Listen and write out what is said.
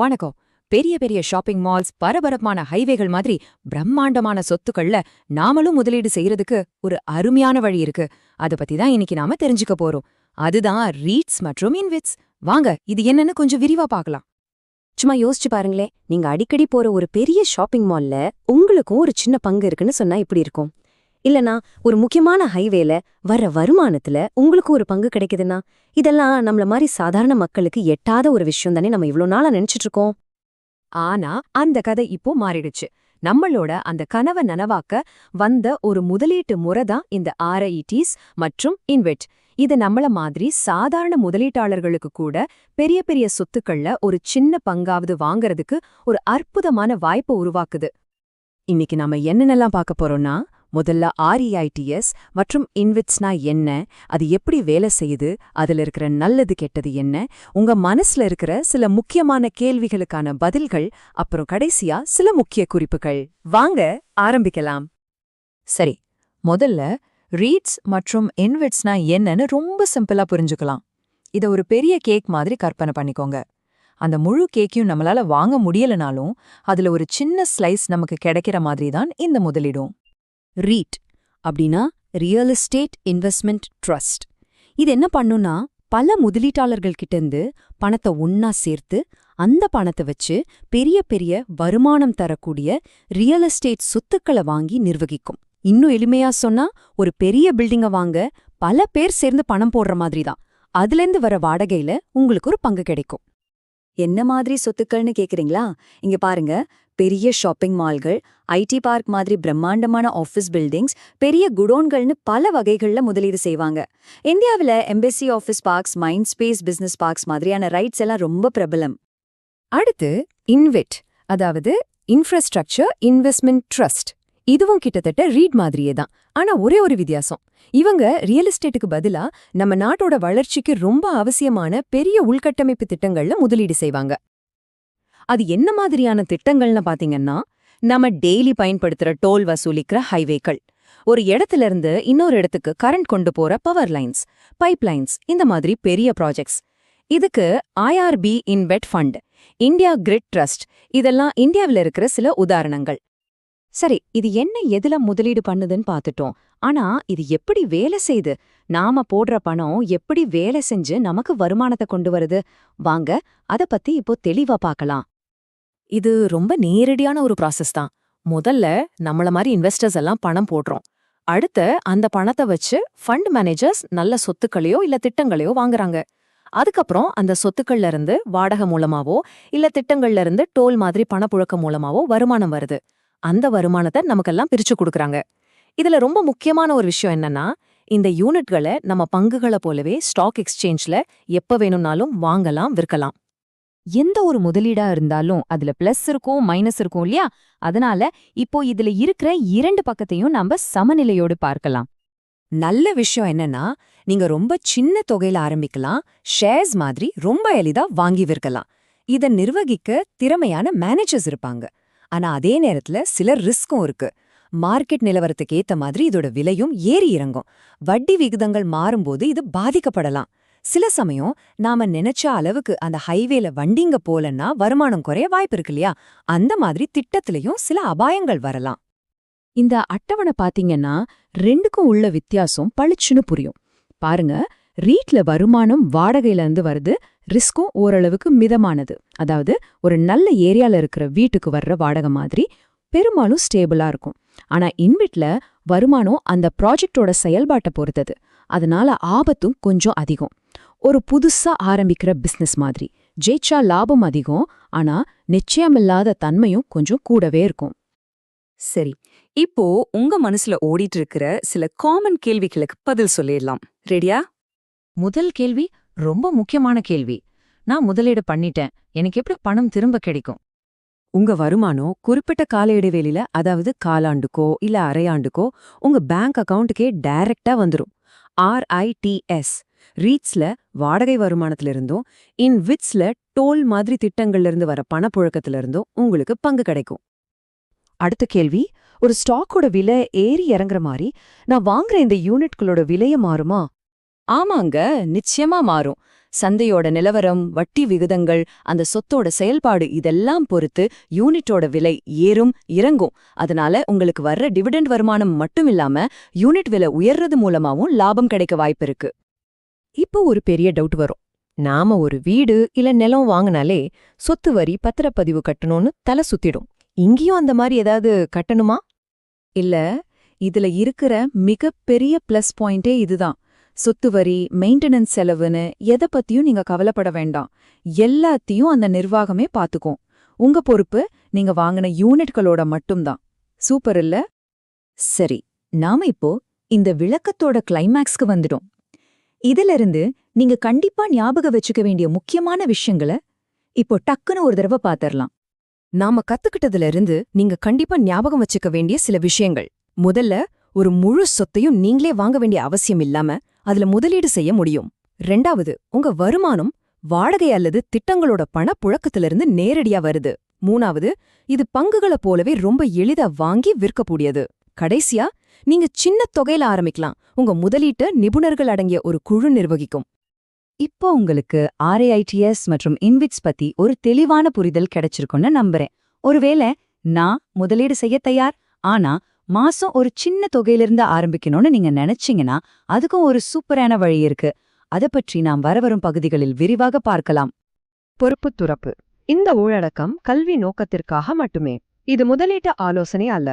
வணக்கம் பெரிய பெரிய ஷாப்பிங் மால்ஸ் பரபரப்பான ஹைவேகள் மாதிரி பிரம்மாண்டமான சொத்துக்கள்ல நாமளும் முதலீடு செய்யறதுக்கு ஒரு அருமையான வழி இருக்கு. அத பத்தி தான் இன்னைக்கு நாம தெரிஞ்சுக்க போறோம். அதுதான் ரீட்ஸ் மற்றும் இன்விட்ஸ் வாங்க இது என்னன்னு கொஞ்சம் விரிவா பார்க்கலாம். சும்மா யோசிச்சு பாருங்களேன் நீங்க அடிக்கடி போற ஒரு பெரிய ஷாப்பிங் மால்ல உங்களுக்கும் ஒரு சின்ன பங்கு இருக்குன்னு சொன்னா இப்படி இருக்கும்? இல்லனா ஒரு முக்கியமான ஹைவேல வர வருமானத்துல உங்களுக்கு ஒரு பங்கு கிடைக்குதுன்னா இதெல்லாம் நம்மள மாதிரி சாதாரண மக்களுக்கு எட்டாத ஒரு விஷயம் தானே நம்ம இவ்ளோ நாளா நினைச்சிட்டு இருக்கோம். ஆனா அந்த கதை இப்போ மாறிடுச்சு. நம்மளோட அந்த கனவை நனவாக்க வந்த ஒரு முதலீட்டு முறை தான் இந்த ஆர்ஐடிஸ் மற்றும் இன்வெட் இது நம்மள மாதிரி சாதாரண முதலீட்டாளர்களுக்கு கூட பெரிய பெரிய சொத்துக்கள்ல ஒரு சின்ன பங்காவது வாங்கறதுக்கு ஒரு அற்புதமான வாய்ப்பை உருவாக்குது. இன்னைக்கு நாம என்னென்னலாம் பார்க்க போறோம்னா முதல்ல ஆர்இஐடிஎஸ் மற்றும் இன்விட்ஸ்னா என்ன அது எப்படி வேலை செய்யுது அதுல இருக்கிற நல்லது கெட்டது என்ன உங்க மனசுல இருக்கிற சில முக்கியமான கேள்விகளுக்கான பதில்கள் அப்புறம் கடைசியா சில முக்கிய குறிப்புகள். வாங்க ஆரம்பிக்கலாம். சரி முதல்ல ரீட்ஸ் மற்றும் இன்விட்ஸ்னா என்னன்னு ரொம்ப சிம்பிளா புரிஞ்சுக்கலாம். இத ஒரு பெரிய கேக் மாதிரி கற்பனை பண்ணிக்கோங்க. அந்த முழு கேக்கையும் நம்மளால வாங்க முடியலனாலும் அதுல ஒரு சின்ன ஸ்லைஸ் நமக்கு கிடைக்கிற மாதிரி தான் இந்த முதலிடும். ரீட் அப்படின்னா ரியல் எஸ்டேட் இன்வெஸ்ட்மெண்ட் ட்ரஸ்ட் இது என்ன பண்ணுனா பல முதலீட்டாளர்கள் இருந்து பணத்தை ஒன்னா சேர்த்து அந்த பணத்தை வச்சு பெரிய பெரிய வருமானம் தரக்கூடிய ரியல் எஸ்டேட் சொத்துக்களை வாங்கி நிர்வகிக்கும். இன்னும் எளிமையா சொன்னா ஒரு பெரிய பில்டிங்க வாங்க பல பேர் சேர்ந்து பணம் போடுற மாதிரி தான். அதுலேருந்து வர வாடகையில உங்களுக்கு ஒரு பங்கு கிடைக்கும். என்ன மாதிரி சொத்துக்கள்னு கேக்குறீங்களா? இங்க பாருங்க பெரிய ஷாப்பிங் மால்கள் ஐடி பார்க் மாதிரி பிரம்மாண்டமான ஆஃபீஸ் பில்டிங்ஸ் பெரிய குடோன்கள்னு பல வகைகள்ல முதலீடு செய்வாங்க. இந்தியாவில் Embassy Office Parks Mindspace Business Parks மாதிரியான ரைட்ஸ் எல்லாம் ரொம்ப பிரபலம். அடுத்து இன்வெட் அதாவது இன்ஃப்ராஸ்ட்ரக்சர் இன்வெஸ்ட்மெண்ட் ட்ரஸ்ட். இதுவும் கிட்டத்தட்ட ரீட் மாதிரியே தான் ஆனா ஒரே ஒரு வித்தியாசம். இவங்க ரியல் எஸ்டேட்டுக்கு பதிலா நம்ம நாட்டோட வளர்ச்சிக்கு ரொம்ப அவசியமான பெரிய உள்கட்டமைப்பு திட்டங்கள்ல முதலீடு செய்வாங்க. அது என்ன மாதிரியான திட்டங்கள்னு பாத்தீங்கன்னா நம்ம டெய்லி பயன்படுத்துற டோல் வசூலிக்கிற ஹைவேக்கள் ஒரு இடத்துல இருந்து இன்னொரு இடத்துக்கு கரண்ட் கொண்டு போற பவர் லைன்ஸ் பைப் லைன்ஸ் இந்த மாதிரி பெரிய ப்ராஜெக்ட்ஸ் இதுக்கு IRB InvIT Fund India Grid Trust இதெல்லாம் இந்தியாவில் இருக்கிற சில உதாரணங்கள். சரி இது என்ன எதுல முதலீடு பண்ணுதுன்னு பார்த்துட்டோம் ஆனா இது எப்படி வேலை செய்யுது நாம போடுற பணம் எப்படி வேலை செஞ்சு நமக்கு வருமானத்தை கொண்டு வருது? வாங்க அத பத்தி இப்போ தெளிவா பார்க்கலாம் இது ரொம்ப நேரடியான ஒரு ப்ராசஸ் தான். முதல்ல நம்மள மாதிரி இன்வெஸ்டர்ஸ் எல்லாம் பணம் போடுறோம். அடுத்து அந்த பணத்தை வச்சு ஃபண்ட் மேனேஜர்ஸ் நல்ல சொத்துக்களையோ இல்ல திட்டங்களையோ வாங்குறாங்க. அதுக்கப்புறம் அந்த சொத்துக்கள்ல இருந்து வாடகை மூலமாவோ இல்ல திட்டங்கள்ல இருந்து டோல் மாதிரி பணப்புழக்கம் மூலமாவோ வருமானம் வருது. அந்த வருமானத்தை நமக்கெல்லாம் பிரிச்சு கொடுக்கறாங்க. இதுல ரொம்ப முக்கியமான ஒரு விஷயம் என்னன்னா இந்த யூனிட்களை நம்ம பங்குகளை போலவே ஸ்டாக் எக்ஸ்சேஞ்ச்ல எப்ப வேணும்னாலும் வாங்கலாம் விற்கலாம். எந்த ஒரு முதலீடா இருந்தாலும் அதுல பிளஸ் இருக்கும் மைனஸ் இருக்கும் இல்லையா? அதனால இப்போ இதுல இருக்கிற இரண்டு பக்கத்தையும் நம்ம சமநிலையோடு பார்க்கலாம். நல்ல விஷயம் என்னன்னா நீங்க ரொம்ப சின்ன தொகையில ஆரம்பிக்கலாம் ஷேர்ஸ் மாதிரி ரொம்ப எளிதா வாங்கி விற்கலாம். இத நிர்வகிக்க திறமையான மேனேஜர்ஸ் இருப்பாங்க. ஆனா அதே நேரத்துல சில ரிஸ்க்கும் இருக்கு. மார்க்கெட் நிலவரத்துக்கு ஏத்த மாதிரி இதோட விலையும் ஏறி இறங்கும். வட்டி விகிதங்கள் மாறும்போது இது பாதிக்கப்படலாம். சில சமயம் நாம நினைச்ச அளவுக்கு அந்த ஹைவேல வண்டிங்க போலன்னா வருமானம் குறைய வாய்ப்பு இருக்கு இல்லையா? அந்த மாதிரி திட்டத்திலையும் சில அபாயங்கள் வரலாம். இந்த அட்டவணை பாத்தீங்கன்னா ரெண்டுக்கும் உள்ள வித்தியாசம் பளிச்சுன்னு புரியும். பாருங்க ரீட்ல வருமானம் வாடகையில இருந்து வருது ரிஸ்க்கும் ஓரளவுக்கு மிதமானது. அதாவது ஒரு நல்ல ஏரியால இருக்கிற வீட்டுக்கு வர்ற வாடகை மாதிரி பெரும்பாலும் ஸ்டேபிளா இருக்கும். ஆனா இன்விட்ல வருமானம் அந்த ப்ராஜெக்டோட செயல்பாட்டை பொறுத்தது. அதனால ஆபத்தும் கொஞ்சம் அதிகம். ஒரு புதுசா ஆரம்பிக்கிற பிசினஸ் மாதிரி. ஜெயிச்சா லாபம் அதிகம் ஆனா நிச்சயமில்லாத தன்மையும் கொஞ்சம் கூடவே இருக்கும். சரி இப்போ உங்க மனசுல ஓடிட்டு இருக்கிற சில காமன் கேள்விகளுக்கு பதில் சொல்லிடலாம். ரெடியா முதல் கேள்வி ரொம்ப முக்கியமான கேள்வி. நான் முதலீடு பண்ணிட்டேன். எனக்கு எப்படி பணம் திரும்ப கிடைக்கும்? உங்க வருமானம் குறிப்பிட்ட கால இடைவெளியில அதாவது காலாண்டுக்கோ இல்ல அரையாண்டுக்கோ உங்க பேங்க் அக்கவுண்ட்டுக்கே டைரக்டா வந்துரும். ஆர்ஐடிஎஸ் ரீட்ஸ்ல வாடகை வருமானத்துல இருந்தும் இன் விட்ஸ்ல டோல் மாதிரி திட்டங்கள்ல இருந்து வர பணப்புழக்கத்திலிருந்தும் உங்களுக்கு பங்கு கிடைக்கும். அடுத்த கேள்வி ஒரு ஸ்டாக்கோட விலை ஏறி இறங்குற மாதிரி நான் வாங்குற இந்த யூனிட்களோட விலைய மாறுமா? ஆமாங்க நிச்சயமா மாறும். சந்தையோட நிலவரம் வட்டி விகிதங்கள் அந்த சொத்தோட செயல்பாடு இதெல்லாம் பொறுத்து யூனிட்டோட விலை ஏறும் இறங்கும். அதனால உங்களுக்கு வர்ற டிவிடெண்ட் வருமானம் மட்டும் இல்லாம யூனிட் விலை உயர்றது மூலமாவும் லாபம் கிடைக்க வாய்ப்பிருக்கு இப்போ ஒரு பெரிய டவுட் வரும். நாம ஒரு வீடு இல்ல நிலம் வாங்கினாலே சொத்து வரி பத்திரப்பதிவு கட்டணும்னு தலை சுத்திடும். இங்கேயும் அந்த மாதிரி ஏதாவது கட்டணுமா? இல்ல இதுல இருக்கிற மிகப்பெரிய பிளஸ் பாயிண்டே இதுதான். சொத்து வரி மெயின்டெனன்ஸ் செலவுன்னு எதை பத்தியும் நீங்க கவலைப்பட வேண்டாம். எல்லாத்தையும் அந்த நிர்வாகமே பாத்துக்கும். உங்க பொறுப்பு நீங்க வாங்கின யூனிட்களோட மட்டும்தான். சூப்பர் இல்ல? சரி நாம இப்போ இந்த விளக்கத்தோட கிளைமேக்ஸ்க்கு வந்துடும் இதிலிருந்து நீங்க கண்டிப்பா ஞாபகம் வச்சுக்க வேண்டிய முக்கியமான விஷயங்களை இப்போ டக்குன்னு ஒரு தடவை பாத்திரலாம். நாம கத்துக்கிட்டதுல இருந்து நீங்க கண்டிப்பா ஞாபகம் வச்சுக்க வேண்டிய சில விஷயங்கள். முதல்ல ஒரு முழு சொத்தையும் நீங்களே வாங்க வேண்டிய அவசியம் இல்லாம அதுல முதலீடு செய்ய முடியும். ரெண்டாவது உங்க வருமானம் வாடகை அல்லது திட்டங்களோட பணப்புழக்கத்திலிருந்து நேரடியா வருது. மூணாவது இது பங்குகளை போலவே ரொம்ப எளிதா வாங்கி விற்கக்கூடியது. கடைசியா நீங்க சின்ன தொகையில ஆரம்பிக்கலாம். உங்க முதலீட்ட நிபுணர்கள் அடங்கிய ஒரு குழு நிர்வகிக்கும். இப்போ உங்களுக்கு ஆர்ஏஐடிஎஸ் மற்றும் இன்விட்ஸ் பத்தி ஒரு தெளிவான புரிதல் கிடைச்சிருக்கும்னு நம்புறேன். ஒருவேளை நான் முதலீடு செய்ய தயார் ஆனா மாசம் ஒரு சின்ன தொகையிலிருந்து ஆரம்பிக்கணும்னு நீங்க நினைச்சீங்கன்னா அதுக்கும் ஒரு சூப்பரான வழி இருக்கு. அதை பற்றி நாம் வரவரும் பகுதிகளில் விரிவாக பார்க்கலாம். பொறுப்பு துறப்பு. இந்த உள்ளடக்கம் கல்வி நோக்கத்திற்காக மட்டுமே. இது முதலீட்டு ஆலோசனை அல்ல.